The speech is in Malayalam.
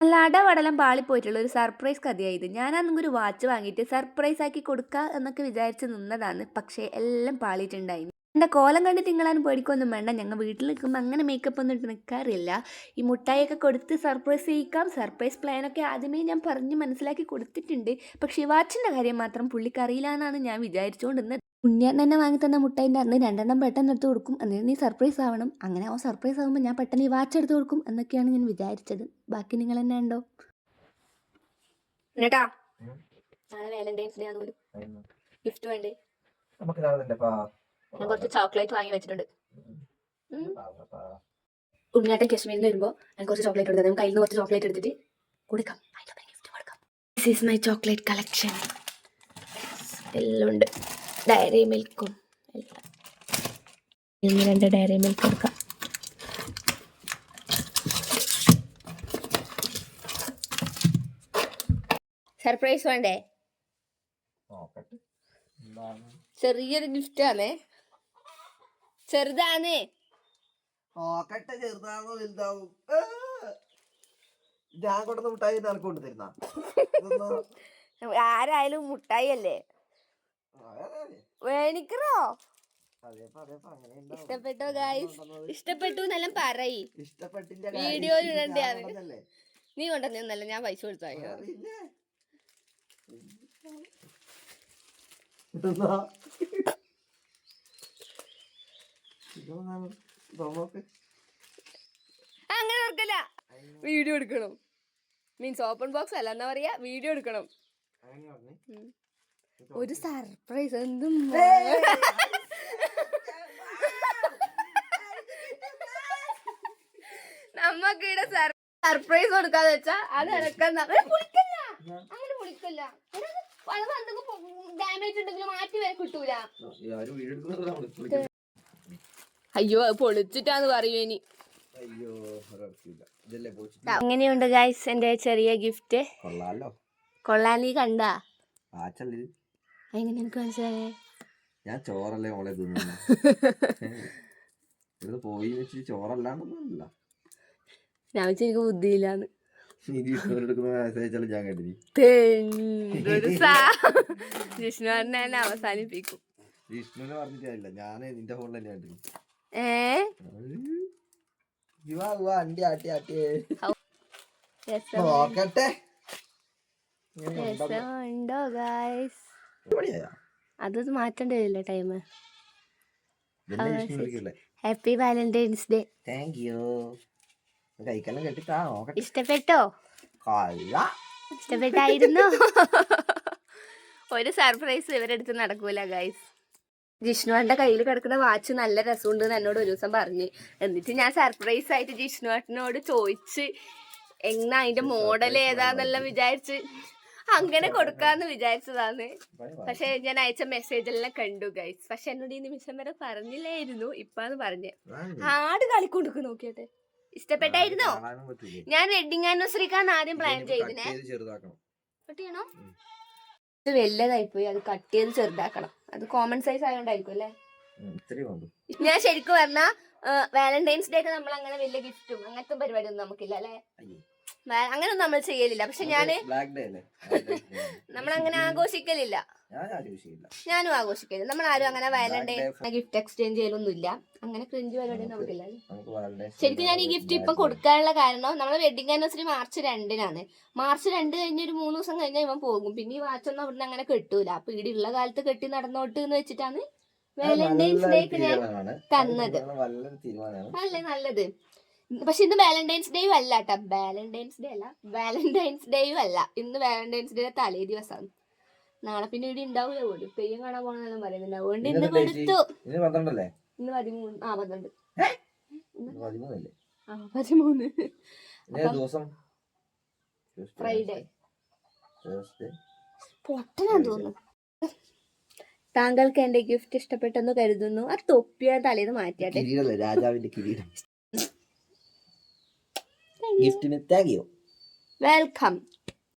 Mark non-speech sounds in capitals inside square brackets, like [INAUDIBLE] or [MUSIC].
നല്ല അടവടലം പാളിപ്പോയിട്ടുള്ള ഒരു സർപ്രൈസ് കഥയായത്. ഞാനന്നൊക്കെ ഒരു വാച്ച് വാങ്ങിയിട്ട് സർപ്രൈസ് ആക്കി കൊടുക്കുക എന്നൊക്കെ വിചാരിച്ച് നിന്നതാണ്. പക്ഷേ എല്ലാം പാളിയിട്ടുണ്ടായി. എന്റെ കോലം കണ്ടിട്ട് നിങ്ങളാരും പേടിക്കൊന്നും വേണ്ട. ഞങ്ങൾ വീട്ടിൽ നിൽക്കുമ്പോൾ അങ്ങനെ മേക്കപ്പ് ഒന്നും ഇട്ട് നിൽക്കാറില്ല ഈ മുട്ടായിയൊക്കെ കൊടുത്ത് സർപ്രൈസ് ചെയ്യിക്കാം. സർപ്രൈസ് പ്ലാനൊക്കെ ആദ്യമേ ഞാൻ പറഞ്ഞ് മനസ്സിലാക്കി കൊടുത്തിട്ടുണ്ട്. പക്ഷേ വാച്ചിന്റെ കാര്യം മാത്രം പുള്ളിക്കറിയില്ല എന്നാണ് ഞാൻ വിചാരിച്ചുകൊണ്ടിരുന്നത് ഉണ്ണിയാൻ തന്നെ വാങ്ങി തന്ന മുട്ടായിന്റെ അന്ന് രണ്ടെണ്ണം പെട്ടെന്ന് എടുത്ത് കൊടുക്കും. എന്നിട്ട് നീ സർപ്രൈസ് ആവണം. അങ്ങനെ അവൻ സർപ്രൈസ് ആകുമ്പോൾ ഞാൻ പെട്ടെന്ന് ഈ വാച്ച് എടുത്ത് കൊടുക്കും എന്നൊക്കെയാണ് ഞാൻ വിചാരിച്ചത്. ബാക്കി നിങ്ങൾ തന്നെ ഉണ്ടോ? എന്നിട്ടാ. നാളെ വാലന്റൈൻസ് ഡേ ആണ് ഗിഫ്റ്റ് വേണ്ടേ? നമുക്ക് ഞാൻ കുറച്ച് ചോക്ലേറ്റ് വാങ്ങി വെച്ചിട്ടുണ്ട്. ഉണ്ണിയാട്ടൻ കശ്മീരിൽ നിന്ന് വരുമ്പോൾ ഞാൻ കുറച്ച് ചോക്ലേറ്റ് എടുത്തത് കയ്യിൽ നിന്ന് കുറച്ച് ചോക്ലേറ്റ് എടുത്തിട്ട് കൊടുക്കാം. ഗിഫ്റ്റ് കൊടുക്കാം. This is my chocolate collection എല്ലാം ഉണ്ട്. ഡയറി മിൽക്കും. എല്ലാം ഇന്ന് രണ്ട് ഡയറി മിൽക്ക് എടുക്കാം. സർപ്രൈസ് വേണ്ടേ? ചെറിയൊരു ഗിഫ്റ്റ് ആണേ. ചെറുതാണേ നോക്കട്ടെ ചെറുതാണോ വലുതാവും? ഞാൻ മുട്ടായി നിനക്ക് കൊണ്ട് തരുന്ന [LAUGHS] ആരായാലും മുട്ടായി അല്ലേ? വേണിക്കറോ ഇഷ്ടപ്പെട്ടോ ഗായ്സ് ഇഷ്ടപ്പെട്ടു എന്നെല്ലാം പറയ്. വീഡിയോ വീഡിയോയിൽ. നീ കൊണ്ടുവന്നല്ല ഞാൻ പൈസ കൊടുത്താ അങ്ങനെ ഓർക്കല്ല. വീഡിയോ എടുക്കണം. മീൻസ് ഓപ്പൺ ബോക്സ് അല്ല എന്താ പറയാ വീഡിയോ എടുക്കണം. ഒരു സർപ്രൈസ് എന്തും [LAUGHS] നമ്മക്ക് ഇവിടെ സർപ്രൈസ് കൊടുക്കാന്ന് വെച്ചാ അത് ഇറക്കുന്ന പൊളിക്കല്ല. അങ്ങനെ പൊളിക്കല്ല. ഡാമേജ് ഉണ്ടെങ്കിൽ മാറ്റി വരെ കിട്ടൂല. അയ്യോ അത് പൊളിച്ചിട്ടാന്ന് പറയൂ ഇനി. എങ്ങനെയുണ്ട് ഗൈസ് എന്റെ ചെറിയ ഗിഫ്റ്റ് കൊള്ളാലോ. കൊള്ളാലി കണ്ടാ. ആച്ചല്ലേ എങ്ങനെ എനിക്ക് മനസ്സിലായേ? ഞാൻ ചോറല്ലേ മോളെ [LAUGHS] ഇവിടുന്ന് പോയി വെച്ച് ചോറല്ലാണ്ടൊന്നുമില്ല. ഞാൻ വെച്ച് എനിക്ക് ബുദ്ധിയില്ലാന്ന്. ഞാൻ ജിഷ്ണു [LAUGHS] പറഞ്ഞ അവസാനിപ്പിക്കും. പറഞ്ഞിട്ടില്ല നിന്റെ തന്നെ ഏ? നോക്കട്ടെ. രസമുണ്ടോ ഗായ്സ് അതൊന്നും മാറ്റേണ്ടി വരില്ല time happy valentine's day thank you കൈക്കെല്ലാം കെട്ടിത്താ ഇഷ്ടപ്പെട്ടോ? ഇഷ്ടപ്പെട്ടായിരുന്നു? [LAUGHS] ഒരു സർപ്രൈസ് ഇവരെടുത്ത് നടക്കൂല ഗൈസ് ജിഷ്ണുവാന്റെ കയ്യിൽ കിടക്കുന്ന വാച്ച് നല്ല രസമുണ്ട് എന്ന് എന്നോട് ഒരു ദിവസം പറഞ്ഞു. എന്നിട്ട് ഞാൻ സർപ്രൈസ് ആയിട്ട് ജിഷ്ണുവാട്ടിനോട് ചോദിച്ച് എങ്ങ അതിന്റെ മോഡൽ ഏതാന്നെല്ലാം വിചാരിച്ച് അങ്ങനെ കൊടുക്കാന്ന് വിചാരിച്ചതാണ്. പക്ഷെ ഞാൻ അയച്ച മെസ്സേജ് എല്ലാം കണ്ടു ഗൈസ് പക്ഷെ എന്നോട് ഈ നിമിഷം വരെ പറഞ്ഞില്ലായിരുന്നു ഇപ്പാന്ന് പറഞ്ഞേ. ആട് കളിക്കൊടുക്കു നോക്കിയട്ടെ. ഇഷ്ടപ്പെട്ടായിരുന്നോ? ഞാൻ വെഡിങ് ആനിവേഴ്സറിക്കാന്ന് ആദ്യം പ്ലാൻ ചെയ്തിനെ ചെയ്ത്. ഇത് കട്ട് പോയി അത് കട്ട് ചെയ്ത് ചെറുതാക്കണം. അത് കോമൺ സൈസ് ആയതുകൊണ്ടായിരിക്കും അല്ലേ? ഞാൻ ശരിക്കും പറഞ്ഞാ വാലന്റൈൻസ് ഡേ ഒക്കെ നമ്മൾ അങ്ങനെ വലിയ ഗിഫ്റ്റും അങ്ങനത്തെ പരിപാടി ഒന്നും നമുക്കില്ല അല്ലേ? വാ- നമ്മൾ ചെയ്യലില്ല. പക്ഷെ ഞാൻ [LAUGHS] നമ്മൾ അങ്ങനെ ആഘോഷിക്കലില്ല. ഞാൻ ആഘോഷിക്കില്ല. ഞാനും ആഘോഷിക്കലില്ല. നമ്മൾ ആരും അങ്ങനെ വാലന്റൈൻ Black ഗിഫ്റ്റ് എക്സ്ചേഞ്ച് ചെയ്യലൊന്നും ഇല്ല അങ്ങനെ ക്രിഞ്ച് പരിപാടി നമുക്കില്ല ശരിക്കും ഞാൻ ഈ ഗിഫ്റ്റ് ഇപ്പൊ കൊടുക്കാനുള്ള കാരണം നമ്മളെ വെഡിങ് ആനിവേഴ്സറി മാർച്ച് രണ്ടിനാണ്. മാർച്ച് രണ്ട് കഴിഞ്ഞ് ഒരു മൂന്ന് ദിവസം കഴിഞ്ഞാൽ ഇവൻ പോകും. പിന്നെ ഈ വാച്ചൊന്നും അവിടുന്ന് അങ്ങനെ കെട്ടൂല. അപ്പൊ ഉള്ള കാലത്ത് കെട്ടി നടന്നോട്ട് എന്ന് വെച്ചിട്ടാണ് വാലന്റൈൻസ് ഡേക്ക് ഞാൻ. തന്നത്. തീരുമാനമാണ്. അല്ലേ നല്ലത്? പക്ഷെ ഇന്ന് വാലന്റൈൻസ് ഡേയും അല്ല കേട്ടോ വാലന്റൈൻസ് ഡേ അല്ല. വാലന്റൈൻസ് ഡേയും അല്ല. ഇന്ന് വാലന്റൈൻസ് ഡേ തലേ ദിവസമാണ് നാളെ പിന്നെ ഇവിടെ ഉണ്ടാവില്ല പോലും തെയ്യം കാണാൻ പോകണമെന്നെല്ലാം പറയുന്നുണ്ട് അതുകൊണ്ട് ഇന്ന്? കൊടുത്തു. ഇന്ന് പന്ത്രണ്ടല്ലേ? ഇന്ന് പതിമൂന്ന്. ആ പന്ത്രണ്ട്. ആ പതിമൂന്ന്. ദിവസം? ഫ്രൈഡേ. പൊട്ടനാന്ന് തോന്നുന്നു. താങ്കൾക്ക് എന്റെ ഗിഫ്റ്റ് ഇഷ്ടപ്പെട്ടെന്ന് കരുതുന്നു. അത് തൊപ്പി ഞാൻ തലേന്ന് മാറ്റിയാട്ടെ. രാജാവിന്റെ കിരീടം. ഗിഫ്റ്റിന് താങ്ക് യു വെൽക്കം